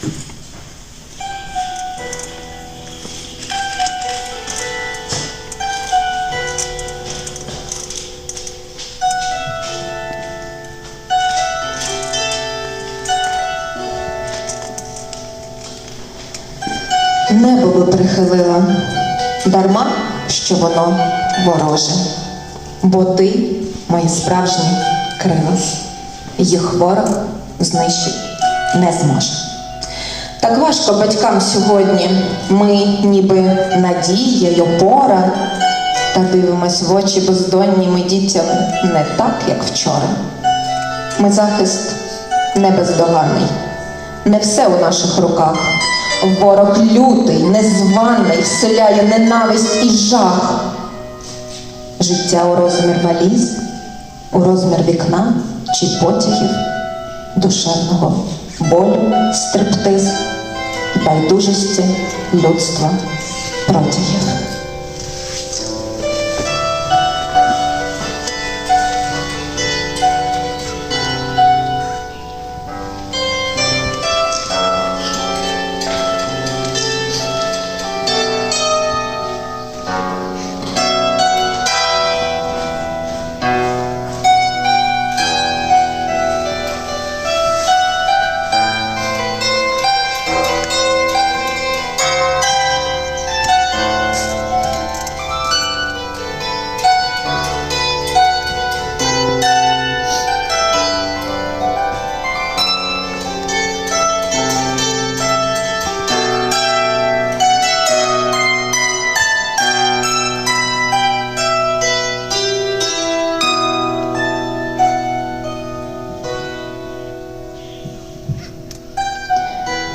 Небо би прихилила, дарма, що воно вороже, бо ти моє справжнє крило, їх ворог знищить не зможе. Так важко батькам сьогодні, ми ніби надія й опора, та дивимось в очі бездонні ми дітям не так, як вчора. Ми захист не бездоганний, не все у наших руках. Ворог лютий, незваний, вселяє ненависть і жах. Життя у розмір валіз, у розмір вікна чи потягів, душевного болю, стриптиз, байдужості людства протягів.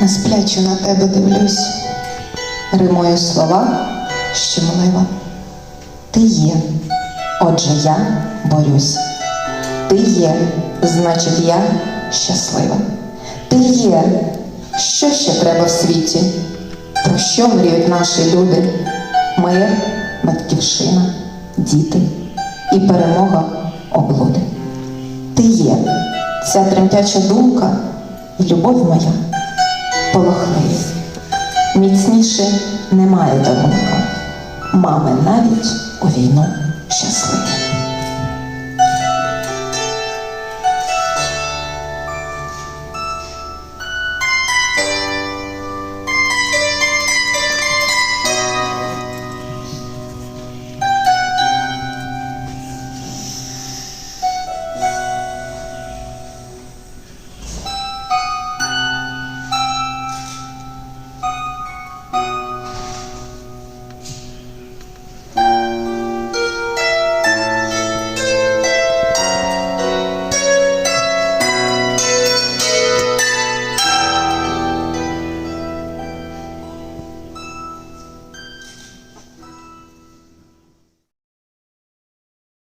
Не сплячу на тебе дивлюсь, римую слова щемливо. Ти є, отже я борюсь. Ти є, значить я щаслива. Ти є, що ще треба в світі? Про що мріють наші люди? Мир, батьківщина, діти і перемога облуди. Ти є, ця тремтяча думка і любов моя полохливі. Міцніше немає дарунка. Мами навіть у війну щасливі.